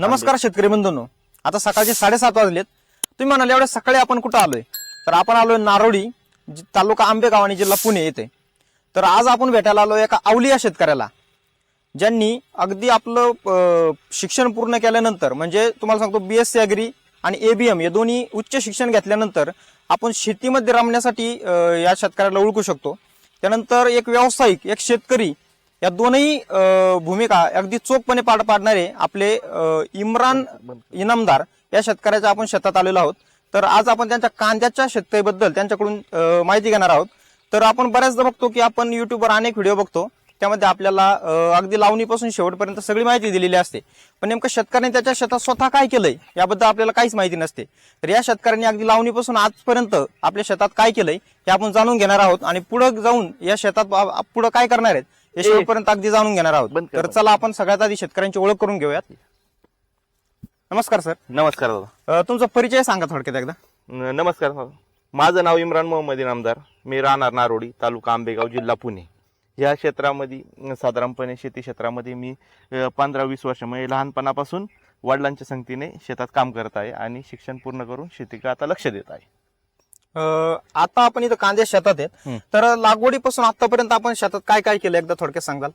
नमस्कार शेतकरी बंधूंनो. आता सकाळचे साडेसात वाजलेत. तुम्ही म्हणाले एवढ्या सकाळी आपण कुठं आलोय? तर आपण आलोय नारोडी तालुका आंबेगाव आणि जिल्हा पुणे येथे. तर आज आपण भेटायला आलोय एका आवली या शेतकऱ्याला ज्यांनी अगदी आपलं शिक्षण पूर्ण केल्यानंतर म्हणजे तुम्हाला सांगतो बीएससी अग्री आणि एबीएम हे दोन्ही उच्च शिक्षण घेतल्यानंतर आपण शेतीमध्ये रमण्यासाठी या शेतकऱ्याला ओळखू शकतो. त्यानंतर एक व्यावसायिक एक शेतकरी या दोनही भूमिका अगदी चोखपणे पार पाडणारे आपले इम्रान इनामदार या शेतकऱ्याच्या आपण शेतात आलेलो आहोत. तर आज आपण त्यांच्या कांद्याच्या शेतकरीबद्दल त्यांच्याकडून माहिती घेणार आहोत. तर आपण बऱ्याचदा बघतो की आपण युट्यूबवर अनेक व्हिडिओ बघतो. त्यामध्ये आपल्याला अगदी लावणीपासून शेवटपर्यंत सगळी माहिती दिलेली असते. पण नेमकं शेतकऱ्याने त्याच्या शेतात स्वतः काय केलंय याबद्दल आपल्याला काहीच माहिती नसते. तर या शेतकऱ्यांनी अगदी लावणीपासून आजपर्यंत आपल्या शेतात काय केलंय हे आपण जाणून घेणार आहोत. आणि पुढे जाऊन या शेतात पुढे काय करणार आहेत हे शेवटपर्यंत अगदी जाणून घेणार आहोत. बंद कर, तर चला आपण सगळ्यात आधी शेतकऱ्यांची ओळख करून घेऊयात. नमस्कार सर. नमस्कार दादा. अं, तुमचा परिचय सांगा थोडक्यात एकदा. न- नमस्कार दादा. माझं नाव इम्रान मोहम्मद इनामदार मी राहणार नारोडी तालुका आंबेगाव जिल्हा पुणे. या क्षेत्रामध्ये अं, साधारणपणे शेती क्षेत्रामध्ये मी पंधरा वीस वर्ष म्हणजे लहानपणापासून वडिलांच्या संगतीने शेतात काम करत आहे आणि शिक्षण पूर्ण करून शेतीकडे आता लक्ष देत आहे. आता आपण इथं कांदे शेतात आहेत. तर लागवडीपासून आतापर्यंत आपण शेतात काय काय केलं एकदा थोडक्यात सांगाल?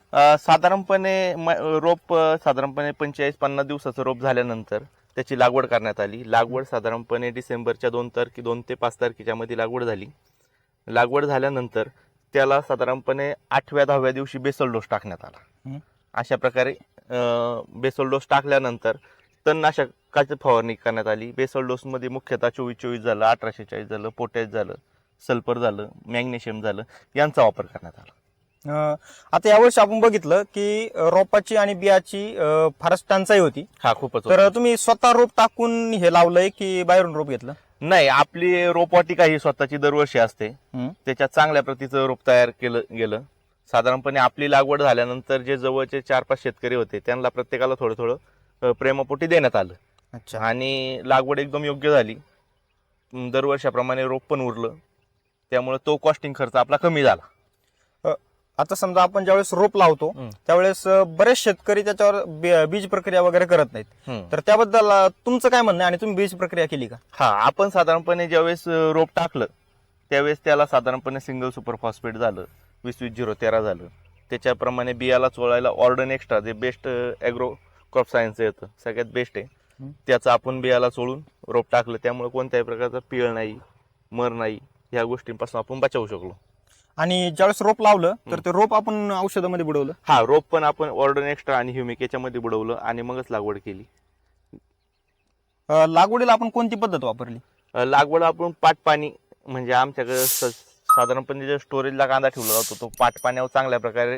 साधारणपणे रोप साधारणपणे पंचेचाळीस पन्नास दिवसाचं रोप झाल्यानंतर त्याची लागवड करण्यात आली. लागवड साधारणपणे डिसेंबरच्या दोन तारखे दोन ते पाच तारखेच्या मध्ये लागवड झाली. लागवड झाल्यानंतर त्याला साधारणपणे आठव्या दहाव्या दिवशी बेसल डोस टाकण्यात आला. अशा प्रकारे बेसल डोस टाकल्यानंतर तणनाशकाची फवारणी करण्यात आली. बेसल डोस मध्ये मुख्यतः चोवीस चोवीस झालं अठराशे चाळीस झालं पोटॅश झालं सल्फर झालं मॅग्नेशियम झालं यांचा वापर करण्यात आला. अं, आता यावर्षी आपण बघितलं की अं, रोपाची आणि बियाची अं, फारच टंचाई होती. हा खूपच तर तुम्ही स्वतः रोप टाकून हे लावलंय की बाहेरून रोप घेतलं? नाही आपली रोपवाटिका ही स्वतःची दरवर्षी असते. हं. त्याच्यात चांगल्या प्रतीचं रोप तयार केलं गेलं. साधारणपणे आपली लागवड झाल्यानंतर जे जवळचे चार पाच शेतकरी होते त्यांना प्रत्येकाला थोडं थोडं अ, प्रेमापोटी देण्यात आलं. अच्छा. आणि लागवड एकदम योग्य झाली. दरवर्षाप्रमाणे रोप पण उरलं. त्यामुळे तो कॉस्टिंग खर्च आपला कमी झाला. आता समजा आपण ज्यावेळेस रोप लावतो. त्यावेळेस बरेच शेतकरी त्याच्यावर बीज प्रक्रिया वगैरे करत नाहीत. तर त्याबद्दल तुमचं काय म्हणणं आणि तुम्ही बीज प्रक्रिया केली का? हा आपण साधारणपणे ज्यावेळेस रोप टाकलं त्यावेळेस त्याला साधारणपणे सिंगल सुपर फॉस्फेट झालं वीस वीस झिरो तेरा झालं. त्याच्याप्रमाणे बियाला चोळायला ऑर्डन एक्स्ट्रा जे बेस्ट ॲग्रो क्रॉप सायन्स येतं सगळ्यात बेस्ट आहे. त्याचं आपण बियाला चोळून रोप टाकलं त्यामुळे कोणत्याही प्रकारचा पिळ नाही मर नाही ह्या गोष्टींपासून आपण बचावू शकलो. आणि ज्यावेळेस रोप लावलं तर ते रोप आपण औषधामध्ये बुडवलं? हा रोप पण आपण ऑर्डन एक्स्ट्रा आणि ह्युमिक याच्यामध्ये बुडवलं आणि मगच लागवड केली. अं, लागवडीला आपण कोणती पद्धत वापरली? अ, लागवड आपण पाट पाणी म्हणजे आमच्याकडे स- साधारणपणे जे स्टोरेजला कांदा ठेवला जातो तो पाट पाण्यावर चांगल्या प्रकारे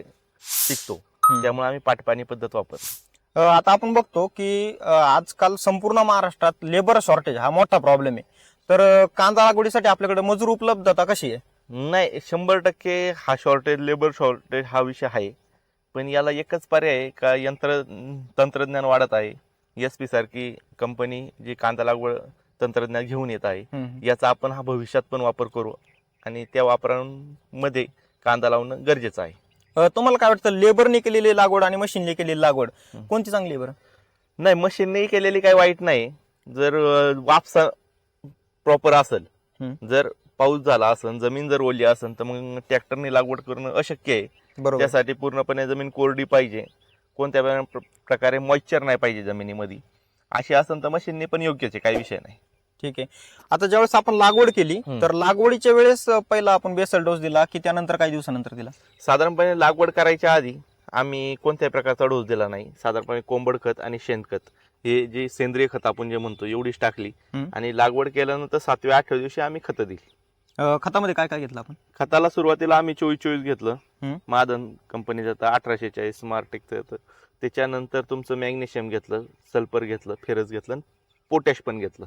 टिकतो. त्यामुळे आम्ही पाट पाणी पद्धत वापरतो आता आपण बघतो की आजकाल संपूर्ण महाराष्ट्रात लेबर शॉर्टेज हा मोठा प्रॉब्लेम आहे. तर कांदा लागवडीसाठी आपल्याकडे मजूर उपलब्धता कशी आहे? नाही शंभर टक्के हा शॉर्टेज लेबर शॉर्टेज हा विषय आहे. पण याला एकच पर्याय आहे का यंत्र तंत्रज्ञान वाढत आहे. एस पी सारखी कंपनी जी कांदा लागवड तंत्रज्ञान घेऊन येत आहे याचा आपण हा भविष्यात पण वापर करू आणि त्या वापरांमध्ये कांदा लावणं गरजेचं आहे. तुम्हाला काय वाटतं लेबरने केलेली लागवड आणि मशीनने केलेली लागवड. कोणती चांगली आहे बरं? नाही मशीनने केलेली काही वाईट नाही. जर वापसा प्रॉपर असेल. जर पाऊस झाला असेल जमीन जर ओली असेल तर मग ट्रॅक्टरने लागवड करणं अशक्य आहे. बरोबर. त्यासाठी पूर्णपणे जमीन कोरडी पाहिजे. कोणत्या प्र- प्र- प्रकारे मॉइश्चर नाही पाहिजे जमिनीमध्ये. अशी असेल तर मशीनने पण योग्यच आहे काही विषय नाही. ठीक आहे. आता ज्यावेळेस आपण लागवड केली. तर लागवडीच्या वेळेस पहिला आपण बेसल डोस दिला की त्यानंतर काही दिवसानंतर दिला? साधारणपणे लागवड करायच्या आधी आम्ही कोणत्याही प्रकारचा डोस दिला नाही. साधारणपणे कोंबड खत आणि शेणखत हे जे सेंद्रिय खत आपण जे म्हणतो एवढीच टाकली. आणि लागवड केल्यानंतर सातव्या आठव्या दिवशी आम्ही खतं दिली. अं, खतामध्ये काय काय घेतलं आपण? खताला सुरुवातीला आम्ही चोवीस चोवीस घेतलं. मादन कंपनीचं आता अठराशे चाळीस स्मार्टेकचं येतं त्याच्यानंतर तुमचं मॅग्नेशियम घेतलं सल्फर घेतलं फेरस घेतलं पोटॅश पण घेतलं.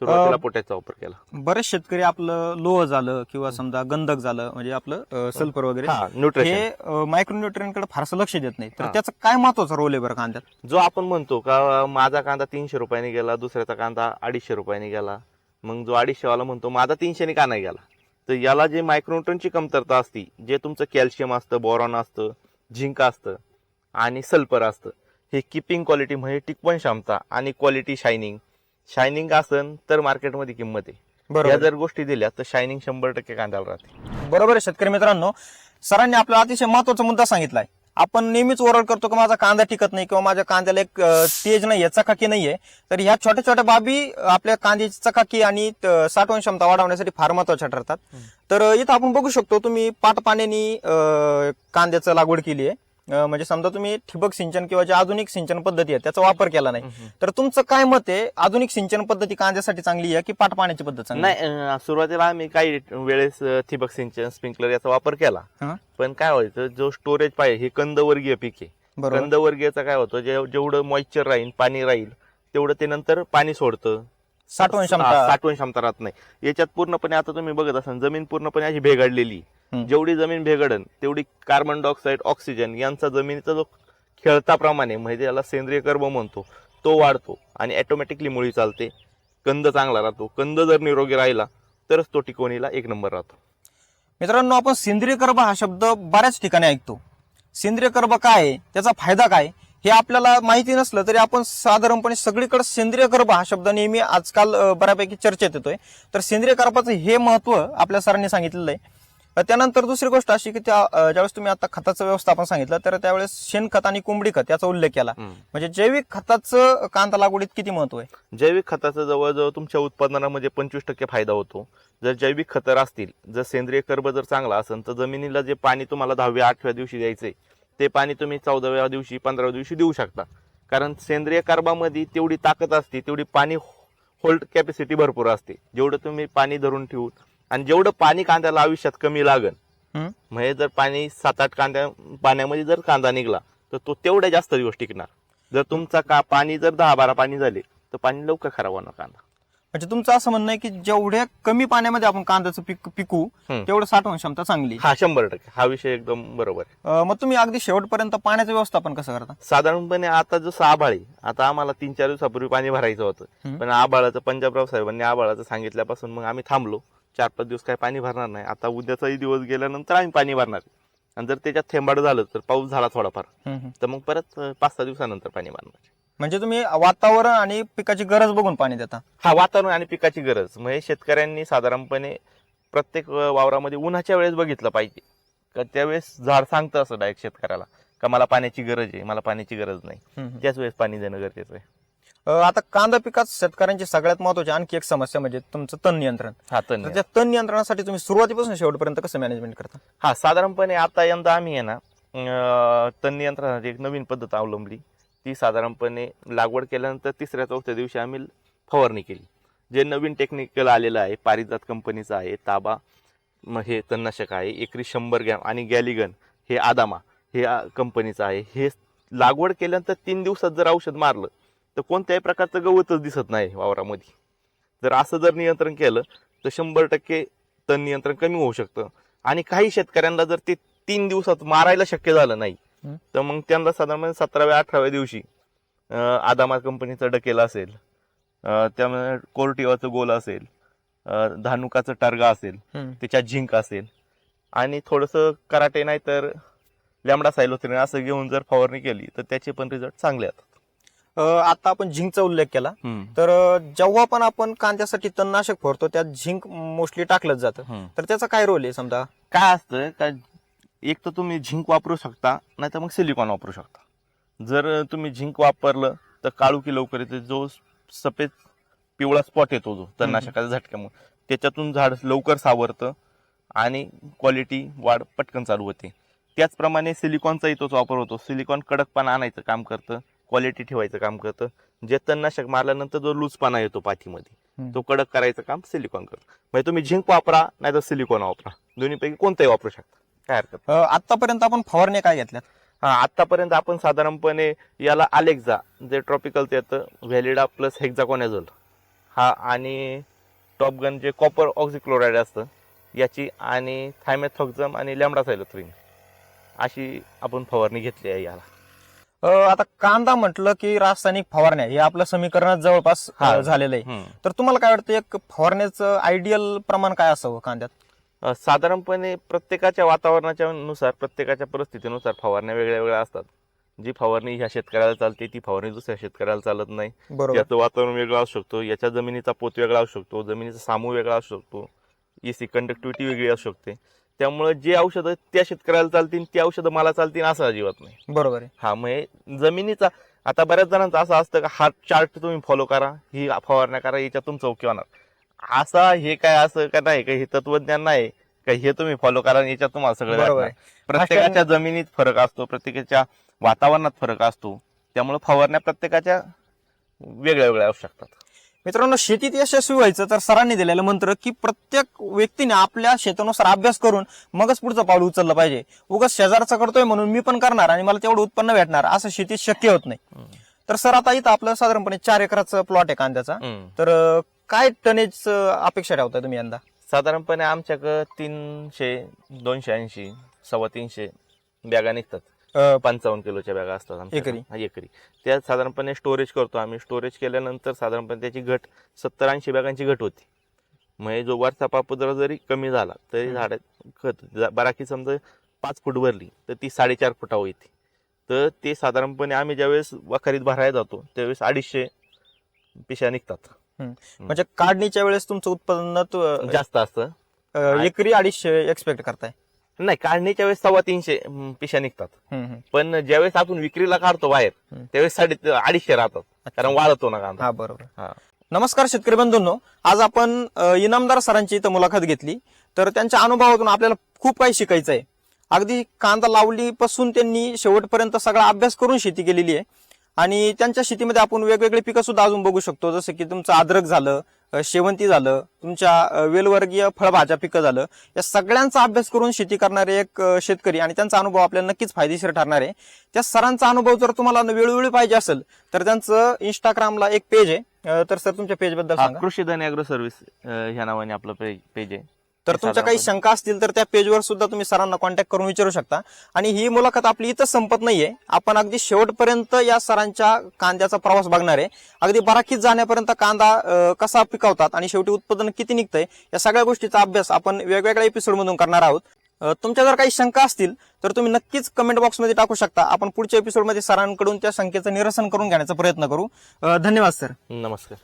सुरुवातीला पोटॅशचा वापर केला. बरेच शेतकरी आपलं लोह झालं किंवा समजा गंधक झालं म्हणजे आपलं सल्फर वगैरे हा न्यूट्रिशन हे मायक्रोन्युट्रियनकडे फारसं लक्ष देत नाही. तर. त्याचं काय महत्त्वाचा रोल आहे बरं कांद्यात? जो आपण म्हणतो का माझा कांदा तीनशे रुपयाने गेला दुसऱ्याचा कांदा अडीचशे रुपयाने गेला. मग जो अडीचशे वाला म्हणतो माझा तीनशेने का नाही गेला? तर याला जे मायक्रोन्यूटनची कमतरता असती जे तुमचं कॅल्शियम असतं बोरॉन असतं झिंक असतं आणि सल्फर असतं हे किपिंग क्वालिटी म्हणजे टिकवण क्षमता आणि क्वालिटी शायनिंग शायनिंग असन तर मार्केटमध्ये किंमत आहे. या बरोबर जर गोष्टी दिल्या तर शायनिंग शंभर टक्के कांद्याला राहते. बरोबर आहे शेतकरी मित्रांनो. सरांनी आपला अतिशय महत्त्वाचा मुद्दा सांगितलाय. आपण नेहमीच ओरड करतो की माझा कांदा टिकत नाही किंवा माझ्या कांद्याला एक अं, तेज नाहीये चकाकी नाहीये. तर ह्या छोट्या छोट्या बाबी अं, आपल्या कांद्याची चकाकी आणि त- साठवण क्षमता वाढवण्यासाठी फार महत्त्वाच्या ठरतात. तर अं, इथं आपण बघू शकतो तुम्ही पाट पाण्याने कांद्याचं लागवड केली आहे म्हणजे समजा तुम्ही ठिबक सिंचन किंवा जे आधुनिक सिंचन पद्धती आहे त्याचा वापर केला नाही. तर तुमचं काय मत आहे? आधुनिक सिंचन पद्धती कांद्यासाठी चांगली आहे की पाट पाण्याची पद्धत चांगली आहे? नाही अं, सुरुवातीला आम्ही काही वेळेस अं, ठिबक सिंचन स्प्रिंकलर याचा वापर केला. हा? पण काय व्हायचं जो स्टोरेज पाहिजे हे कंदवर्गीय पीक आहे. बरोबर. कंदवर्गीयचं काय होतं जे- जेवढं मॉइश्चर राहील पाणी राहील तेवढं ते नंतर पाणी सोडतं. साठवण क्षमता. साठवण क्षमता राहत नाही. याच्यात पूर्णपणे आता तुम्ही बघत असाल जमीन पूर्णपणे अशी भेगाडलेली. जेवढी जमीन भेगडन तेवढी कार्बन डायऑक्साईड ऑक्सिजन यांचा जमिनीचा जो खेळता प्रमाणे म्हणजे त्याला सेंद्रिय कर्ब म्हणतो तो वाढतो आणि ऑटोमॅटिकली मुळी चालते. कंद चांगला राहतो. कंद जर निरोगी राहिला तरच तो टिकवणीला एक नंबर राहतो. मित्रांनो आपण सेंद्रिय कर्ब हा शब्द बऱ्याच ठिकाणी ऐकतो. सेंद्रिय कर्ब काय त्याचा फायदा काय? हे आपल्याला माहिती नसलं तरी आपण साधारणपणे सगळीकडे सेंद्रिय कर्ब हा शब्द नेहमी आजकाल बऱ्यापैकी चर्चेत येतोय. तर सेंद्रिय कर्बाचं हे महत्त्व आपल्या सरांनी सांगितलेलं आहे. त्यानंतर दुसरी गोष्ट अशी की त्या ज्यावेळेस तुम्ही आता खताचं व्यवस्थापन सांगितलं तर त्यावेळेस शेणखत आणि कोंबडी खत याचा उल्लेख केला. म्हणजे जैविक खताचं कांदा लागवडीत किती महत्त्व आहे? जैविक खताचा जवळजवळ तुमच्या उत्पादनामध्ये पंचवीस टक्के फायदा होतो. जर जैविक खतं असतील जर सेंद्रिय कर्ब जर चांगला असेल तर जमिनीला जे पाणी तुम्हाला दहाव्या आठव्या दिवशी द्यायचंय ते पाणी तुम्ही चौदाव्या दिवशी पंधराव्या दिवशी देऊ शकता. कारण सेंद्रिय कर्बामध्ये तेवढी ताकद असते तेवढी पाणी होल्ड कॅपॅसिटी भरपूर असते. जेवढं तुम्ही पाणी धरून ठेवून आणि जेवढं पाणी कांद्याला आयुष्यात कमी लागन? म्हणजे जर पाणी सात आठ कांद्या पाण्यामध्ये जर कांदा निघला तर तो तेवढ्या जास्त दिवस टिकणार. जर तुमचा का पाणी जर दहा बारा पाणी झाले तर पाणी लवकर खराब होणार कांदा. म्हणजे तुमचं असं म्हणणं आहे की जेवढ्या कमी पाण्यामध्ये आपण कांद्याचं पीक पिकू हम्म. तेवढं साठवण क्षमता चांगली. हा शंभर टक्के. हा विषय एकदम बरोबर आहे. अं, मग तुम्ही अगदी शेवटपर्यंत पाण्याचं व्यवस्थापन कसं करता? साधारणपणे आता जसं आभाळ आहे आता आम्हाला तीन चार दिवसापूर्वी पाणी भरायचं होतं. हम्म. पण आबाळाचं पंजाबराव साहेबांनी आबाळाचं सांगितल्यापासून मग आम्ही थांबलो. चार पाच दिवस काही पाणी भरणार नाही. आता उद्याचाही दिवस गेल्यानंतर आम्ही पाणी भरणार आणि जर त्याच्यात थेंबाड झालं तर पाऊस झाला थोडाफार. हम्म, हम्म. तर मग परत अं, पाच सहा दिवसानंतर पाणी भरणार म्हणजे तुम्ही वातावरण आणि पिकाची गरज बघून पाणी देता. हा वातावरण आणि पिकाची गरज. म्हणजे शेतकऱ्यांनी साधारणपणे प्रत्येक वावरामध्ये उन्हाच्या वेळेस बघितलं पाहिजे. का त्यावेळेस झाड सांगतं असं डायरेक्ट शेतकऱ्याला का मला पाण्याची गरज आहे मला पाण्याची गरज नाही. त्याच वेळेस पाणी देणं गरजेचं आहे. आता कांदा पिकात शेतकऱ्यांची सगळ्यात महत्वाची आणखी एक समस्या म्हणजे तुमचं तण नियंत्रण. हा तण त्या तण नियंत्रणासाठी तुम्ही सुरुवातीपासून शेवटपर्यंत कसं मॅनेजमेंट करता? हा साधारणपणे आता यंदा आम्ही आहे ना तण नियंत्रणाची एक नवीन पद्धत अवलंबली. ती साधारणपणे लागवड केल्यानंतर तिसऱ्या चौथ्या दिवशी आम्ही फवारणी केली. जे नवीन टेक्निकल आलेलं आहे पारिजात कंपनीचं आहे ताबा मग हे तणनाशक आहे एकरी शंभर ग्रॅम आणि गॅलिगन हे आदामा हे कंपनीचं आहे. हे लागवड केल्यानंतर तीन दिवसात जर औषध मारलं तर कोणत्याही प्रकारचं गवतच दिसत नाही वावरामध्ये. जर असं जर नियंत्रण केलं तर शंभर टक्के तण नियंत्रण कमी होऊ शकतं. आणि काही शेतकऱ्यांना जर ते तीन दिवसात मारायला शक्य झालं नाही तर मग त्यांना साधारण सतराव्या अठराव्या दिवशी आदामा कंपनीचा डकेला असेल. त्यामुळे कोर्टिवाचं गोल असेल. धानुकाचं टार्गा असेल. त्याच्यात झिंक असेल. आणि थोडंसं कराटे नाही तर लॅमडा सायलोथ्रिन असं घेऊन जर फवारणी केली तर त्याचे पण रिझल्ट चांगले येतात आता आपण झिंकचा उल्लेख केला. तर जेव्हा पण आपण कांद्यासाठी तणनाशक फोडतो त्यात झिंक मोस्टली टाकलंच जातं. तर त्याचा काय रोल आहे समजा? काय असतं का एक तर तुम्ही झिंक वापरू शकता नाही तर मग सिलिकॉन वापरू शकता. जर तुम्ही झिंक वापरलं तर काळुकी लवकर येते जो सफेद पिवळा स्पॉट येतो जो तणनाशकाच्या झटक्यामुळे त्याच्यातून झाड लवकर सावरतं आणि क्वालिटी वाढ पटकन चालू होते. त्याचप्रमाणे सिलिकॉनचाही तोच वापर होतो. सिलिकॉन कडकपणा आणायचं काम करतं क्वालिटी ठेवायचं काम करतं. जे तणनाशक मारल्यानंतर जो लूजपणा येतो पाठीमध्ये. तो कडक करायचं काम सिलिकॉन करतं. म्हणजे तुम्ही झिंक वापरा नाही तर सिलिकॉन वापरा. दोन्हीपैकी कोणतंही वापरू शकता. काय हरकत आतापर्यंत आपण फवारण्या काय घेतल्यात? हा आतापर्यंत आपण साधारणपणे याला अलेक्झा जे ट्रॉपिकल येतं व्हॅलिडा प्लस हेक्झाकॉनेझोल हा आणि टॉपगन जे कॉपर ऑक्झिक्लोराईड असतं याची आणि थायमेथॉक्झम आणि लॅमडा सायलोथ्रिन अशी आपण फवारणी घेतली आहे याला. अं, आता कांदा म्हटलं की रासायनिक फवारण्या हे आपलं समीकरणात जवळपास अं, हा. झालेलं आहे. हम्म. तर तुम्हाला काय वाटतं एक फवारण्याचं आयडियल प्रमाण काय असावं कांद्यात? साधारणपणे प्रत्येकाच्या वातावरणाच्या नुसार प्रत्येकाच्या परिस्थितीनुसार फवारण्या वेगळ्या वेगळ्या असतात. जी फवारणी ह्या शेतकऱ्याला चालते ती फवारणी दुसऱ्या शेतकऱ्याला चालत नाही. याचं वातावरण वेगळं असू शकतो याच्या जमिनीचा पोत वेगळा असू शकतो जमिनीचा सामू वेगळा असू शकतो एसी कंडक्टिव्हिटी वेगळी असू शकते. त्यामुळे जे औषधं त्या शेतकऱ्याला चालतील ती औषधं मला चालतील असं अजिबात नाही. बरोबर आहे. हा मग जमिनीचा आता बऱ्याच जणांचं असं असतं का हा चार्ट तुम्ही फॉलो करा ही फवारण्या करा याच्यातून चौकी होणार. असा हे काय असं का नाही? का हे तत्वज्ञान नाही? का हे तुम्ही फॉलो करा आणि याच्यात तुम्हाला सगळं बरोबर भेटणार. प्रत्येकाच्या जमिनीत फरक असतो प्रत्येकाच्या वातावरणात फरक असतो. त्यामुळे फवारण्या प्रत्येकाच्या वेगळ्या वेगळ्या असू शकतात. मित्रांनो शेतीत यशस्वी व्हायचं तर सरांनी दिलेलं मंत्र की प्रत्येक व्यक्तीने आपल्या शेतानुसार अभ्यास करून मगच पुढचं पाऊल उचललं पाहिजे. उगाच शेजारचा करतोय म्हणून मी पण करणार आणि मला तेवढं उत्पन्न भेटणार. असं शेतीत शक्य होत नाही. तर सर आता इथं आपलं साधारणपणे चार एकराचं प्लॉट आहे कांद्याचा. तर अं, काय टनेज अपेक्षा ठेवताय तुम्ही यंदा? साधारणपणे आमच्याकडं तीनशे दोनशे ऐंशी सव्वा तीनशे बॅगा निघतात. पंचावन्न किलोच्या बॅगा असतात आमच्याकडे. एकरी? हा, एकरी. त्या साधारणपणे स्टोरेज करतो आम्ही. स्टोरेज केल्यानंतर साधारणपणे त्याची घट सत्तर ऐंशी बॅगांची घट होती. म्हणजे जो वरचा पापुद्रा जरी कमी झाला तरी. झाडात खत जा- बराकी समजा पाच फूट भरली तर ती साडेचार फुटावर येते. तर ते साधारणपणे आम्ही ज्यावेळेस वखारीत भरायला जातो त्यावेळेस अडीचशे पिशा निघतात. म्हणजे काढणीच्या वेळेस तुमचं अं, जास्त असतं. एकरी अडीचशे एक्सपेक्ट करताय. नाही काढणीच्या वेळेस सव्वा तीनशे पिशा निघतात. पण ज्यावेळेस आपण विक्रीला काढतो बाहेर. त्यावेळेस साडे अडीचशे राहतात. कारण वाळतो ना कांदा. हा बरोबर. नमस्कार शेतकरी बंधूंनो. आज आपण इनामदार सरांची इथं मुलाखत घेतली. तर त्यांच्या अनुभवातून आपल्याला खूप काही शिकायचं आहे अगदी कांदा लावलीपासून त्यांनी शेवटपर्यंत सगळा अभ्यास करून शेती केलेली आहे. आणि त्यांच्या शेतीमध्ये आपण वेगवेगळे पिकं सुद्धा अजून बघू शकतो. जसं की तुमचं अद्रक झालं शेवंती झालं तुमच्या वेलवर्गीय फळभाज्या पिकं झालं. या सगळ्यांचा अभ्यास करून शेती करणारे एक शेतकरी आणि त्यांचा अनुभव आपल्याला नक्कीच फायदेशीर ठरणार आहे. त्या सरांचा अनुभव जर तुम्हाला वेळोवेळी पाहिजे असेल तर त्यांचं इंस्टाग्रामला एक पेज आहे. तर सर तुमच्या पेजबद्दल कृषी धन अॅग्रो सर्व्हिस ह्या नावाने आपलं पेज आहे. तर तुमच्या काही शंका असतील तर त्या पेजवर सुद्धा तुम्ही सरांना कॉन्टॅक्ट करून विचारू शकता. आणि ही मुलाखत आपली इथं संपत नाहीये. आपण अगदी शेवटपर्यंत या सरांच्या कांद्याचा प्रवास बघणार आहे. अगदी बराकीत जाण्यापर्यंत कांदा कसा पिकवतात आणि शेवटी उत्पादन किती निघतंय या सगळ्या गोष्टीचा अभ्यास आपण वेगवेगळ्या एपिसोड मधून करणार आहोत. तुमच्या जर काही शंका असतील तर तुम्ही नक्कीच कमेंट बॉक्समध्ये टाकू शकता. आपण पुढच्या एपिसोडमध्ये सरांकडून त्या शंकेचं निरसन करून घेण्याचा प्रयत्न करू. धन्यवाद सर. नमस्कार.